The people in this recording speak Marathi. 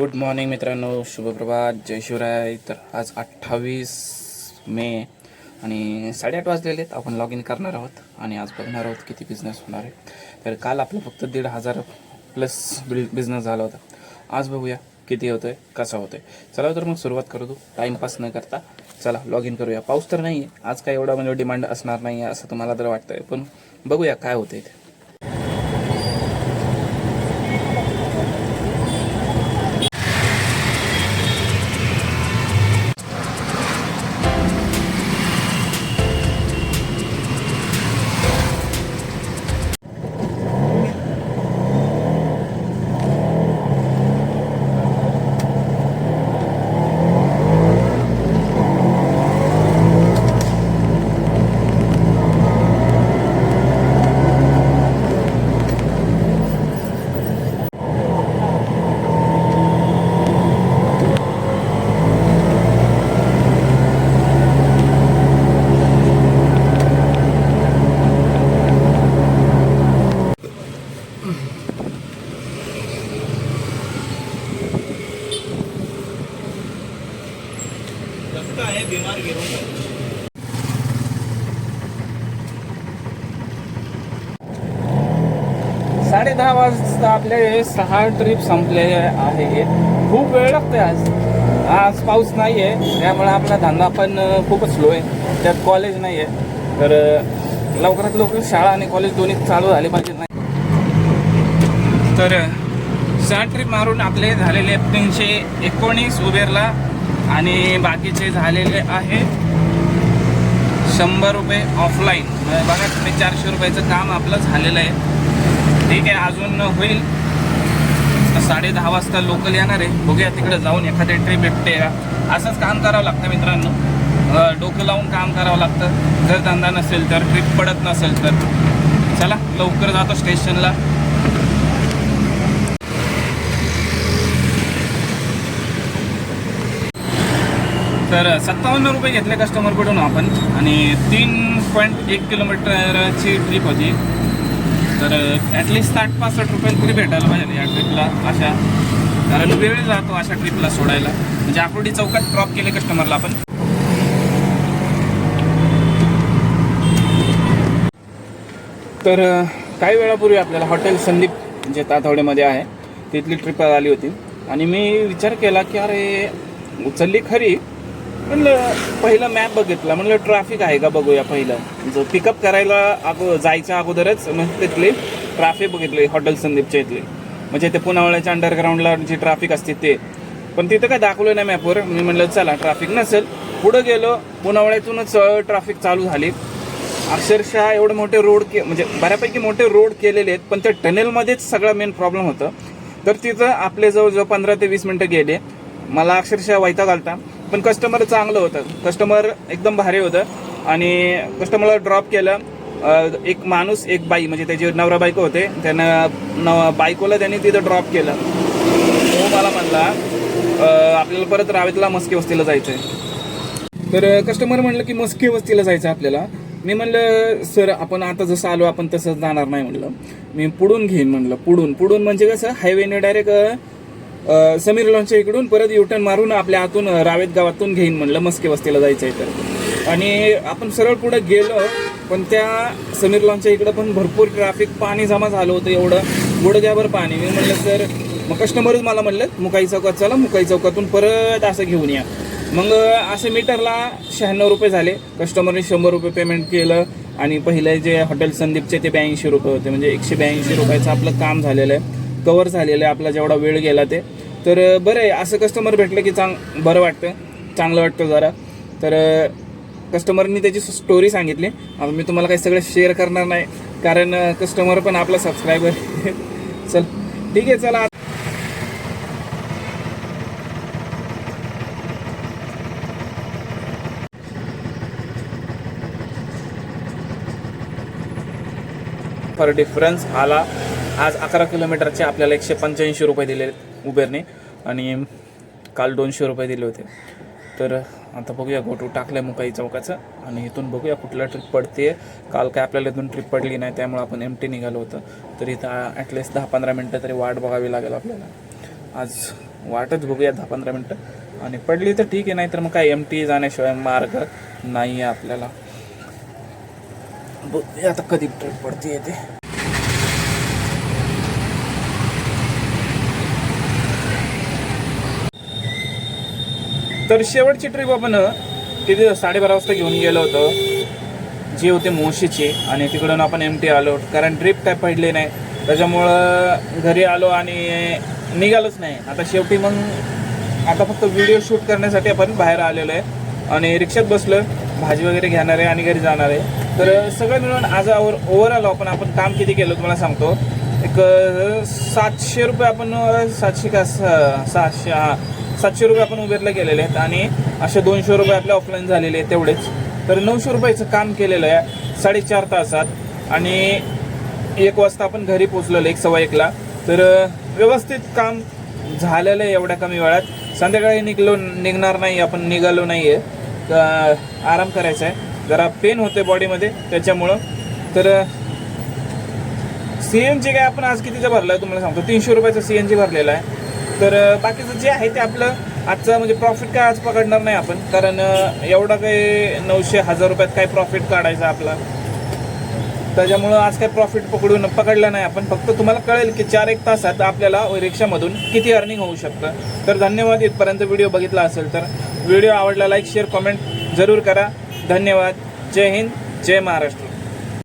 गुड मॉर्निंग मित्रांनो. शुभप्रभात. जय शिवराय. तर आज अठ्ठावीस मे आणि साडेआठ वाजलेले आहेत. आपण लॉग इन करणार आहोत आणि आज बघणार आहोत किती बिझनेस होणार आहे. तर काल आपलं फक्त दीड हजार प्लस बिझनेस झाला होता. आज बघूया किती होतोय कसा होतोय. चला तर मग सुरुवात करू तू. टाईमपास न करता चला लॉग इन करूया. पाऊस तर नाही आहे आज काय एवढा म्हणजे डिमांड असणार नाही आहे असं तुम्हाला तर वाटतंय. पण बघूया काय होतं ते. साडे दहा वाजता आपले सहा ट्रिप संपले आहे. खूप वेळ लागते आज. आज पाऊस नाही आहे त्यामुळे आपला धंदा पण खूपच स्लो आहे. त्यात कॉलेज नाही आहे तर लवकरात लवकर शाळा आणि कॉलेज दोन्ही चालू झाले पाहिजे नाही. तर सहा ट्रिप मारून आपले झालेले तीनशे एकोणीस उबेरला आणि बाकीचे झालेले आहे शंभर रुपये ऑफलाईन बघा तुम्ही चारशे रुपयाचं काम आपलं झालेलं आहे. ठीक आहे अजून होईल. साडे दहा वाजता लोकल येणार आहे. बघूया तिकडे जाऊन एखादी ट्रिप भेटते असंच काम करावं लागतं मित्रांनो. डोकं लावून काम करावं लागतं. जर धंदा नसेल तर ट्रिप पडत नसेल तर. चला लवकर जातो स्टेशनला तर सत्तावन्न रुपये घेतले कस्टमरकडून आपण. आणि तीन पॉईंट एक किलोमीटरची ट्रिप होती. तर ॲटलिस्ट साठ पासष्ट रुपये तरी भेटायला पाहिजे या ट्रिपला अशा. कारण वेळ जातो अशा ट्रिपला सोडायला. म्हणजे आकुर्डी चौकात ड्रॉप केले कस्टमरला आपण. तर काही वेळापूर्वी आपल्याला हॉटेल संदीप जे तातवड्यामध्ये आहे तिथली ट्रिप आली होती. आणि मी विचार केला की अरे उचलली खरी. म्हणलं पहिलं मॅप बघितला. म्हणलं ट्रॅफिक आहे का? बघूया पहिलं. जो पिकअप करायला अगो जायच्या अगोदरच म्हणजे तिथली ट्रॅफिक बघितली हॉटेल संदीपच्या इथली. म्हणजे ते पुनावळ्याच्या अंडरग्राऊंडला जी ट्रॅफिक असते ते. पण तिथं काय दाखवलं नाही मॅपवर मी म्हणलं चला ट्रॅफिक नसेल. पुढं गेलो पुनावळ्यातूनच ट्रॅफिक चालू झाली. अक्षरशः एवढे मोठे रोड के म्हणजे बऱ्यापैकी मोठे रोड केलेले आहेत पण त्या टनेलमध्येच सगळा मेन प्रॉब्लेम होतं. तर तिथं आपले जवळजवळ पंधरा ते वीस मिनटं गेले. मला अक्षरशः वैताग आलता. पण कस्टमर चांगलं होतं. कस्टमर एकदम भारी होतं. आणि कस्टमरला ड्रॉप केलं. एक माणूस एक बाई म्हणजे त्याचे नवरा बायको होते. त्यानं न बायकोला त्यांनी तिथं ड्रॉप केलं. तो मला म्हणला आपल्याला परत रावेतला मस्के वस्तीला जायचं आहे तर कस्टमर म्हणलं की मस्के वस्तीला जायचं आपल्याला. मी म्हणलं सर आपण आता जसं आलो आपण तसंच जाणार नाही म्हणलं. मी पुढून घेईन म्हणलं पुढून. पुढून म्हणजे कसं हायवेने डायरेक्ट समीर लॉनच्या इकडून परत युटर्न मारून आपल्या हातून रावेत गावातून घेईन म्हणलं मस्के वस्तीला जायचं आहे तर. आणि आपण सरळ पुढे गेलो पण त्या समीर लॉनच्या इकडं पण भरपूर ट्रॅफिक पाणी जमा झालं होतं एवढं. गुडघ्यावर पाणी. मी म्हणलं सर मग कस्टमरच मला म्हणलं मुकाई चौकात चला मुकाई चौकातून परत असं घेऊन या. मग असे मीटरला शहाण्णव रुपये झाले. कस्टमरने शंभर रुपये पेमेंट केलं आणि पहिले जे हॉटेल संदीपचे ते ब्याऐंशी रुपये होते. म्हणजे एकशे ब्याऐंशी रुपयाचं आपलं काम झालेलं आहे. कवर झालेलं आहे आपला जेवढा वेळ गेला ते. तर बरं आहे असं कस्टमर भेटलं की चांग बरं वाटतं. चांगलं वाटतं जरा. तर कस्टमरनी त्याची स्टोरी सांगितली. आता मी तुम्हाला काही सगळं शेअर करणार नाही कारण कस्टमर पण आपला सबस्क्रायबर चल ठीक आहे चला. फॉर डिफरन्स आला. आज अकरा किलोमीटरचे आपल्याला एकशे पंच्याऐंशी रुपये दिले उबेरने आणि काल दोनशे रुपये दिले होते. तर आता बघूया गोटू टाकलं मुकाई चौकाचं आणि इथून बघूया कुठला ट्रिप पडते काल काय आपल्याला इथून ट्रिप पडली नाही त्यामुळे आपण एम टी निघालो होतं. तर इथं ॲटलिस्ट दहा पंधरा मिनटं तरी वाट बघावी लागेल आपल्याला. आज वाटच बघूया दहा पंधरा मिनटं. आणि पडली तर ठीक आहे नाही तर मग काय एम टी जाण्याशिवाय मार्ग नाही आहे आपल्याला. बघूया आता कधी ट्रिप पडते ते. तर शेवटची ट्रिप आपण तिथे साडेबारा वाजता घेऊन गेलो होतो. जे होते मोशीचे आणि तिकडून आपण एम टी आलो. कारण ट्रिप काय पडली नाही. त्याच्यामुळं घरी आलो आणि निघालोच नाही. आता शेवटी मग आता फक्त व्हिडिओ शूट करण्यासाठी आपण बाहेर आलेलो आहे. आणि रिक्षात बसलो. भाजी वगैरे घेणार आहे आणि घरी जाणार आहे. तर सगळं मिळून आज आवर ओव्हरऑल आपण आपण काम किती केलं तुम्हाला सांगतो. एक सातशे रुपये आपण सातशे का स- सहाशे हां सातशे रुपये आपण उबेरला गेलेले आहेत आणि असे दोनशे रुपये आपले ऑफलाईन झालेले आहेत तेवढेच. तर नऊशे रुपयाचं काम केलेलं आहे. साडेचार तासात आणि एक वाजता आपण घरी पोचलेलो एक सव्वा एकला. तर व्यवस्थित काम झालेलं आहे एवढ्या कमी वेळात. संध्याकाळी निघलो निघणार नाही आपण निघालो नाही आहे आराम करायचा आहे. जरा पेन होते बॉडीमध्ये त्याच्यामुळं. तर सी एन जी काय आपण आज कितीचं भरलं आहे तुम्हाला सांगतो. तीनशे रुपयाचं सी एन जी भरलेलं आहे. तर बाकीचं जे आहे ते आपलं आजचं म्हणजे प्रॉफिट काय आज पकडणार नाही आपण. कारण एवढा काही नऊशे हजार रुपयात काय प्रॉफिट काढायचा आपला. त्याच्यामुळं आज काय प्रॉफिट पकडून पकडलं नाही आपण. फक्त तुम्हाला कळेल की चार एक तासात आपल्याला रिक्षामधून किती अर्निंग होऊ शकतं. तर धन्यवाद. इथपर्यंत व्हिडिओ बघितला असेल तर व्हिडिओ आवडला लाईक शेअर कमेंट जरूर करा. धन्यवाद. जय हिंद. जय महाराष्ट्र.